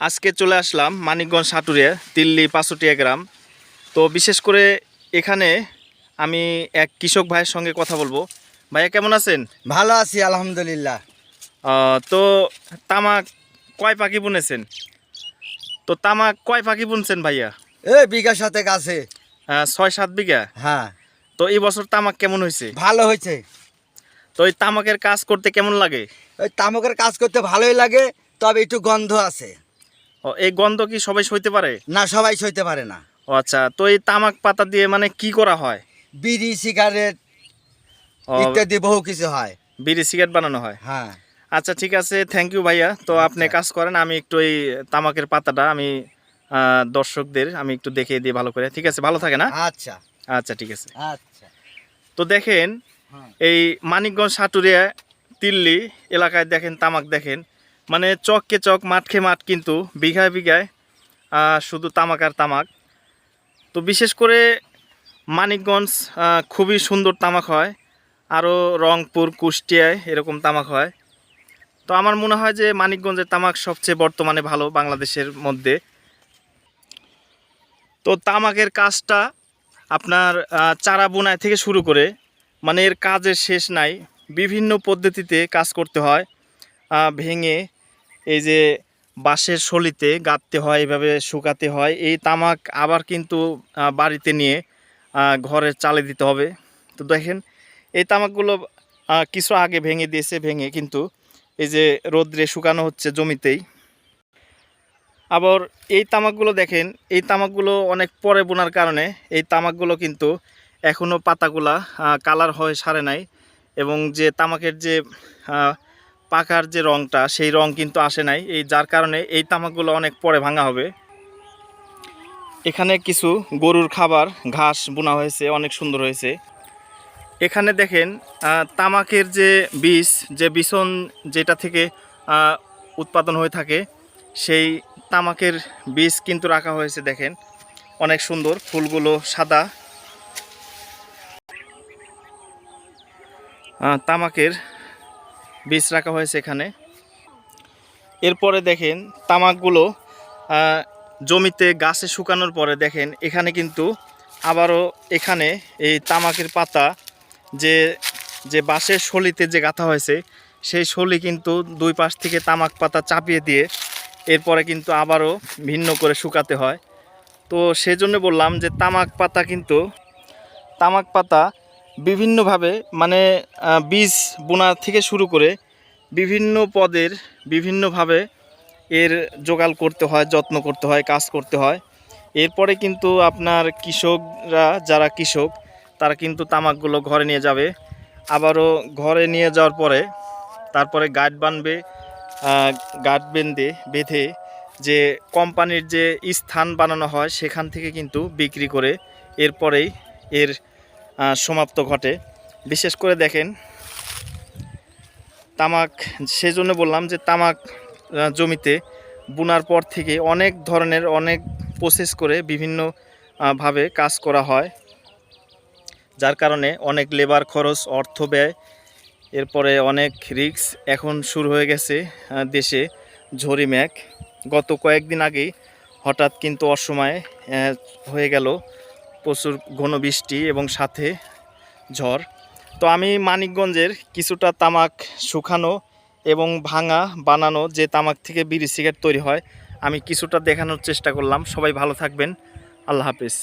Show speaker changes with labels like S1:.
S1: আজকে চলে আসলাম মানিকগঞ্জ সাটুরিয়া দিল্লি পাঁচটিয়া গ্রাম। তো বিশেষ করে এখানে আমি এক কৃষক ভাইয়ের সঙ্গে কথা বলব। ভাইয়া কেমন আছেন?
S2: ভালো আছি আলহামদুলিল্লাহ।
S1: তো তামাক কয় পাখি বুনেছেন? তো তামাক কয় পাখি বুনছেন ভাইয়া?
S2: এ বিঘা শতেক আছে।
S1: ছয় সাত বিঘা?
S2: হ্যাঁ।
S1: তো এই বছর তামাক কেমন হয়েছে?
S2: ভালো হয়েছে।
S1: তো এই তামাকের কাজ করতে কেমন লাগে?
S2: ওই তামাকের কাজ করতে ভালোই লাগে তবে একটু গন্ধ আছে।
S1: ও, এই গন্ধ কি সবাই সইতে পারে?
S2: না সবাই সইতে পারে না।
S1: ও আচ্ছা তো এই তামাক পাতা দিয়ে মানে কি করা হয়?
S2: বিড়ি সিগারেট ইত্যাদি বহু কিছু হয়।
S1: বিড়ি সিগারেট বানানো হয়?
S2: হ্যাঁ।
S1: আচ্ছা ঠিক আছে থ্যাংক ইউ ভাইয়া। তো আপনি
S2: আচ্ছা।
S1: কাজ করেন আমি একটু এই তামাকের পাতাটা আমি দর্শকদের আমি একটু দেখিয়ে দিই ভালো করে। ঠিক আছে ভালো থাকে না
S2: আচ্ছা।
S1: আচ্ছা ঠিক আছে।
S2: আচ্ছা।
S1: তো দেখেন
S2: হ্যাঁ।
S1: এই মানিকগঞ্জ সাটুরিয়া তিল্লি এলাকায় দেখেন তামাক দেখেন মানে চককে চক, মাঠকে মাঠ কিন্তু বিঘায় বিঘায় শুধু তামাক আর তামাক। তো বিশেষ করে মানিকগঞ্জ খুবই সুন্দর তামাক হয়। আরও রংপুর, কুষ্টিয়ায় এরকম তামাক হয়। তো আমার মনে হয় যে মানিকগঞ্জের তামাক সবচেয়ে বর্তমানে ভালো বাংলাদেশের মধ্যে। তো তামাকের কাজটা আপনার চারা বোনায় থেকে শুরু করে মানে এর কাজের শেষ নাই। বিভিন্ন পদ্ধতিতে কাজ করতে হয় ভেঙে এই যে বাঁশের শলিতে গাঁথতে হয়, এভাবে শুকাতে হয়, এই তামাক আবার কিন্তু বাড়িতে নিয়ে ঘরে চালে দিতে হবে। তো দেখেন, এই তামাকগুলো কিছু আগে ভেঙে দিয়েছে, ভেঙে কিন্তু এই যে রোদ্রে শুকানো হচ্ছে জমিতেই। আবার এই তামাকগুলো দেখেন, এই তামাকগুলো অনেক পরে বোনার কারণে, এই তামাকগুলো কিন্তু এখনও পাতাগুলা কালার হয়ে সারে নাই এবং যে তামাকের যে পাকার যে রংটা, সেই রং কিন্তু আসে নাই। এই যার কারণে এই তামাকগুলো অনেক পরে ভাঙা হবে। এখানে কিছু গরুর খাবার, ঘাস বোনা হয়েছে, অনেক সুন্দর হয়েছে। এখানে দেখেন তামাকের যে বীজ যে বিছন যেটা থেকে উৎপাদন হয়ে থাকে, সেই তামাকের বীজ কিন্তু রাখা হয়েছে, দেখেন। অনেক সুন্দর, ফুলগুলো সাদা। তামাকের বীজ রাখা হয়েছে এখানে। এরপরে দেখেন তামাকগুলো জমিতে গাছে শুকানোর পরে দেখেন এখানে কিন্তু আবারও এখানে এই তামাকের পাতা যে যে বাঁশের শলিতে যে গাঁথা হয়েছে, সেই শলি কিন্তু দুই পাশ থেকে তামাক পাতা চাপিয়ে দিয়ে এরপরে কিন্তু আবারও ভিন্ন করে শুকাতে হয়। তো সেজন্য বললাম যে তামাক পাতা কিন্তু, তামাক পাতা বিভিন্নভাবে মানে বীজ বোনা থেকে শুরু করে বিভিন্ন পদের বিভিন্নভাবে এর জোগাল করতে হয়, যত্ন করতে হয়, কাজ করতে হয়। এরপরে কিন্তু আপনার কৃষকরা, যারা কৃষক, তারা কিন্তু তামাকগুলো ঘরে নিয়ে যাবে। আবারও ঘরে নিয়ে যাওয়ার পরে তারপরে গার্ড বানবে গার্ড বেঁধে বেঁধে যে কোম্পানির যে স্থান বানানো হয়, সেখান থেকে কিন্তু বিক্রি করে এরপরেই এর সমাপ্ত ঘটে। বিশেষ করে দেখেন, তামাক, সেজন্য বললাম যে তামাক জমিতে বুনার পর থেকে অনেক ধরনের, অনেক প্রসেস করে বিভিন্ন ভাবে কাজ করা হয়। যার কারণে অনেক লেবার খরচ, অর্থ ব্যয়, এরপরে অনেক রিক্স এখন শুরু হয়ে গেছে দেশে ঝড়ি ম্যাক। গত কয়েকদিন আগেই হঠাৎ কিন্তু অসময়ে হয়ে গেল প্রচুর ঘন বৃষ্টি এবং সাথে ঝড়। তো আমি মানিকগঞ্জের কিছুটা তামাক শুকানো এবং ভাঙা, বানানো যে তামাক থেকে বিড়ি সিগারেট তৈরি হয়, আমি কিছুটা দেখানোর চেষ্টা করলাম। সবাই ভালো থাকবেন। আল্লাহ হাফিজ।